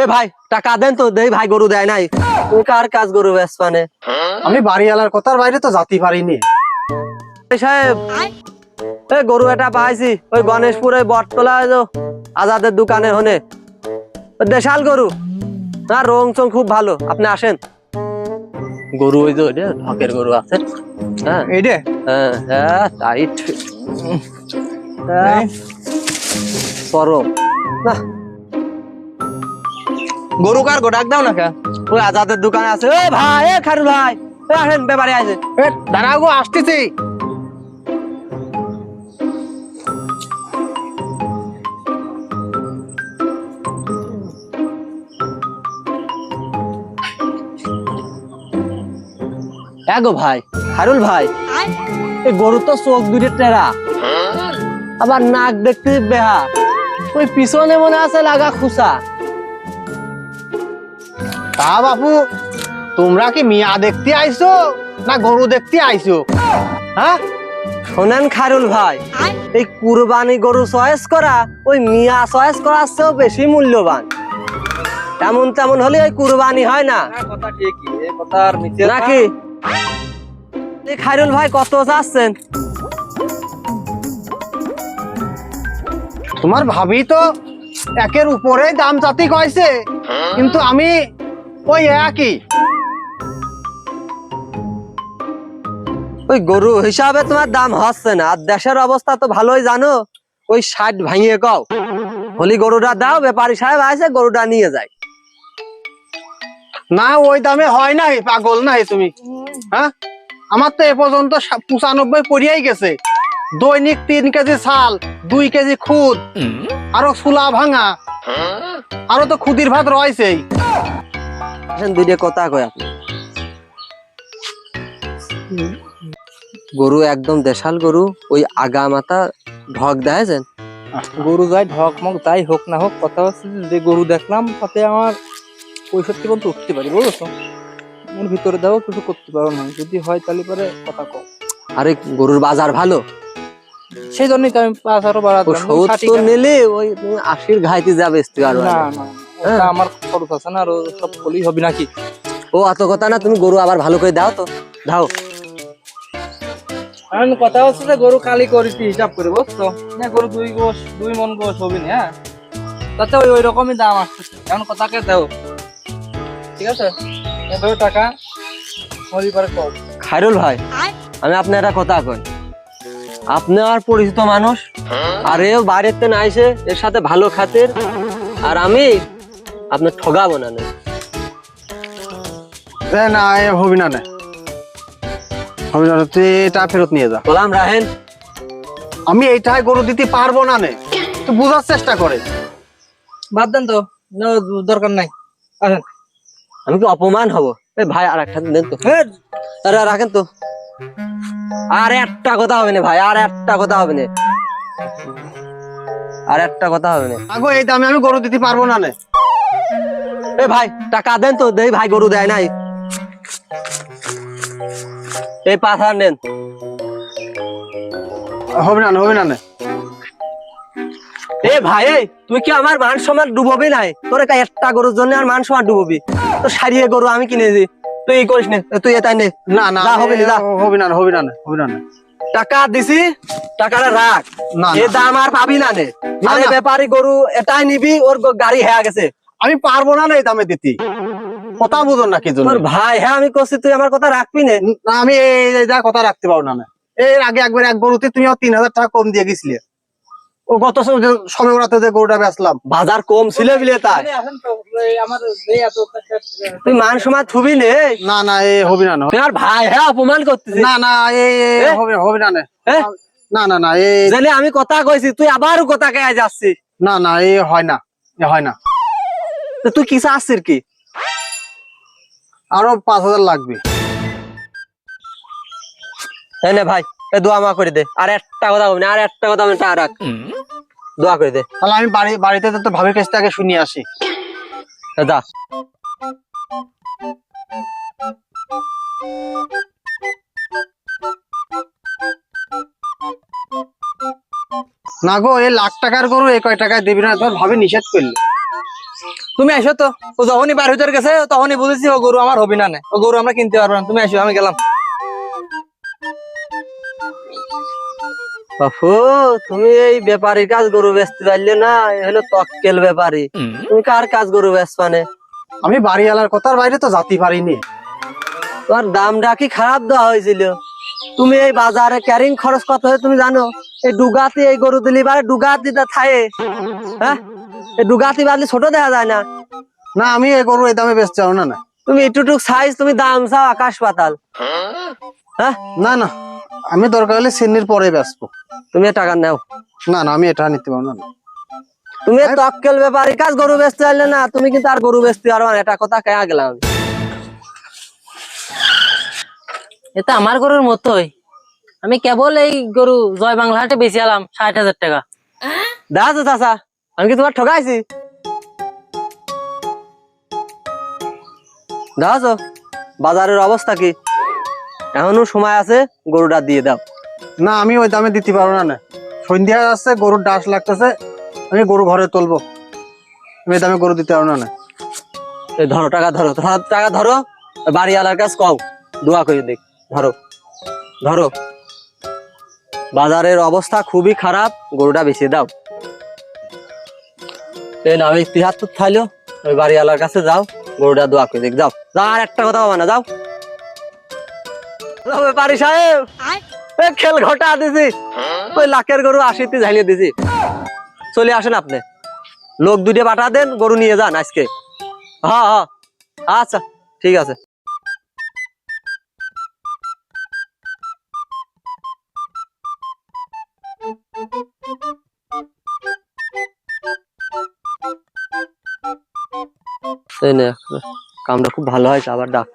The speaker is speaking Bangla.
এ ভাই টাকা দেন তো দেই ভাই গরু দেয় নাই। কার কাজ গরু বেসপানে আমি বাড়িওয়ালার কথার বাইরে তো জাতি পারিনি। সাহেব এ গরু এটা পাইছি ওই গণেশপুরে বটতলা আজাদের দোকানে হনে। দেশাল গরু না রং চং খুব ভালো আপনি আসেন। গরু ওই যে ঢকের গরু আছে। হ্যাঁ। এই রে হ্যাঁ হ্যাঁ টাইট হ্যাঁ। সরম না গরু কার গো ডাক দাও না কে ওই আজাদের দোকানে আছে। এ ভাই এ খারুল ভাই এ আসেন ব্যাপারে আছে এ দাঁড়াও গো আসতেছি। গো ভাই খারুল ভাই এই গরু তো চোখ দুটো টেরা। আবার নাক দেখতে বেহা। ওই পিছনে মনে আছে লাগা খুসা। তা বাপু তোমরা কি মিয়া দেখতে আইছো না গরু দেখতে আইছো? হ্যাঁ? শোনেন খারুল ভাই এই কুরবানি গরু চয়েস করা ওই মিয়া চয়েস করার চেয়েও বেশি মূল্যবান। তেমন তেমন হলে ওই কুরবানি হয় না। কথা ঠিকই এই কথা আর মিথ্যে নাকি? এই খাইরুল ভাই কত চাচ্ছেন তোমার ভাবি তো একের উপরে দাম জাতি কইছে। কিন্তু আমি ওই একই। ওই গরু হিসাবে তোমার দাম হচ্ছে না আর দেশের অবস্থা তো ভালোই জানো। ওই ষাট ভাঙিয়ে কও। হলি গরুটা দাও ব্যাপারী সাহেব আছে গরুটা নিয়ে যায়। না ওই দামে হয় নাই পাগল নাই তুমি। হ্যাঁ? আমার তো এ পর্যন্ত পঁচানব্বই পড়িয়াই গেছে। দৈনিক তিন কেজি চাল দুই কেজি খুদ আরও চুলা ভাঙা। আরও তো খুদির ভাত রয়েছেই। আসেন দুইটা কথা কয় আপনি। গরু একদম দেশাল গরু ওই আগা মাথা ঢক দেখাছেন গরু যাই ঢক মক যাই হোক না হোক কথা হচ্ছে যে, গরু দেখলাম তাতে আমার পঁয়ষট্টি পর্যন্ত উঠতে পারি বুঝছ? ওর ভিতরে দাও কিছু করতে পারো না। যদি হয় তাহলে পরে কথা কম আরে গরুর বাজার ভালো? সেই জন্যই তো আমি পাঁচ আরও ও সত্তর নিলে ওই আশির ঘাইতে যাবে না না। আমার খরচ আছে না আর সব হবে নাকি? ও অত কথা না তুমি গরু আবার ভালো করে দাও তো। দাও। এখন কথা হচ্ছে যে গরু কালি করিতি হিসাব করে বুঝছ? না গরু দুই গোস দুই মন গোস হবে না হ্যাঁ? তাতে ওই ওই রকমই দাম আসতেছে। এখন কথাকে দাও। ঠিক আছে? এভাবে টাকা হলি পারে কম খাইরুল ভাই আমি আপনার একটা কথা কই। আপনি আর পরিচিত মানুষ আর এও বাইরেতে না এসে এর সাথে ভালো খাতের আর আমি আপনার ঠগাবো না নে। না এ হবি না নে। হবি না তুই এটা ফেরত নিয়ে যা। বললাম রাহেন আমি এইটাই গরু দিতে পারব না নে। তুই বোঝার চেষ্টা করে। বাদ দেন তো না, দরকার নাই। আসেন। আমি কি অপমান হব? এ ভাই আর একটা দেন তো। আরে রাখেন তো। আর একটা কথা হবে না ভাই আর একটা কথা হবে না। আর একটা কথা হবে না। আগো এই দামে আমি গরু দিতে পারব না নে। এ ভাই টাকা দেন তো দেই ভাই গরু দেয় নাই। এই পাথর নেন। হবে না হবে না এ ভাই তুই কি আমার মান সম্মান ডুববি নাই? তোর একটা একটা গরুর জন্য আর মান সম্মান ডুববি। তো সারিয়ে গরু আমি কিনেছি তুই এই করিস নে তুই এটাই নে। না না হবে না, হবে না হবে না হবে না টাকা দিছি টাকাটা রাখ। না, এ দাম আর পাবি না নে। আরে। ব্যাপারী গরু এটাই নিবি ওর গাড়ি হয়ে গেছে। আমি পারব না নে এই দামে দিতে। কথা বুঝো না কি জন্য ভাই হ্যাঁ আমি করছি তুই আমার কথা রাখবি না। না, আমি এই যা কথা রাখতে পারব না। এর আগে একবার এক গরুতে তুমি তিন হাজার টাকা কম দিয়ে গেছিলে। ও গত সবে ওরাতে যে গরুটা বেচলাম। বাজার কম ছিল বিলে তাই। আরে আসেন তো এই আমার এই এত তুই মান সম্মান থুবি নে। না না এ হবে না নে। ভাই হ্যাঁ অপমান করতেছিস। না না এ? হবে হবে না নে। না জানি আমি কথা কইছি তুই আবারও কথা কে যাচ্ছিস। না না এ হয় না এ হয় না। তুই কি চাচ্ছিস কি? আরও পাঁচ হাজার লাগবে। এই নে ভাই এ দোয়া মা করে দে। আর একটা কথা বলবি আর একটা কথা আমি টা রাখ। দোয়া করে দে। তাহলে আমি বাড়ি বাড়িতে তো ভাবির কাছ থেকে শুনিয়ে আসি। এ দা। না গো এই লাখ টাকার গরু এই কয় টাকায় দিবি না তোর ভাবি নিষেধ করল। তুমি আসো তো। ও যখনই বার হইতে গেছে তখনই বুঝেছি ও গরু আমার হবি না ও গরু আমরা কিনতে পারব না। তুমি আসো আমি গেলাম। বাপু তুমি এই ব্যাপারীর কাজ গরু বেচতে পারলে না এ হলো তক্কেল ব্যাপারী। তুমি কার কাজ গরু বেচবানে আমি বাড়িওয়ালার কথার বাইরে তো যাতে পারিনি। তোমার দামটা কি খারাপ দেওয়া হয়েছিল? তুমি এই বাজারে ক্যারিং খরচ কত হয় তুমি জানো? এই ডুগাতি এই গরু দিলি বারে ডুগাতিটা থায়ে। হ্যাঁ? এই ডুগাতি বাদলি ছোট দেখা যায় না। না আমি এই গরু এই দামে বেচতে পারব না না। তুমি একটুটুক সাইজ তুমি দাম চাও আকাশ পাতাল। হ্যাঁ? না না আমি দরকার হলে সিন্নির পরে বেচবো। তুমি টাকা নাও। না না আমি এটা নিতে পারব না। তুমি তক্কেল ব্যাপারী কাজ গরু বেচতে পারলে না তুমি কিন্তু আর গরু বেচতে পারবে না এটা কথা কেয়া গেলাম। এটা আমার গরুর মতোই। আমি কেবল এই গরু জয় বাংলা হাটে বেশি আলাম ষাট হাজার টাকা। দেখা তো চাচা আমি কি তোমার ঠকাইছি দেখো বাজারের অবস্থা কি? এখনও সময় আছে গরুটা দিয়ে দাও। না আমি ওই দামে দিতে পারব না না। সন্ধ্যা যাচ্ছে গরুর ডাস লাগতেছে আমি গরু ঘরে তুলবো। আমি এই দামে গরু দিতে পারব না না। এই ধরো টাকা ধরো ধরো, টাকা ধরো বাড়িওয়ালার কাছে কও দোয়া করে দেখ ধরো ধরো। বাজারের অবস্থা খুবই খারাপ গরুটা বেশি দাও। এই আমি তিয়াত্তর থাইলো। ওই বাড়িওয়ালার কাছে যাও গরুটা দোয়া করে দেখ যাও। যা আর একটা কথা হবে না যাও। যাও, সাহেব। খেল ঘটা দিছি। ওই লাখের গরু আশিতে ঝালিয়ে দিছি। চলে আসেন আপনি। লোক দুটে পাঠা দেন গরু নিয়ে যান আজকে। হ্যাঁ হ্যাঁ। আচ্ছা ঠিক আছে। এই না কামটা খুব ভালো হয়েছে আবার ডাক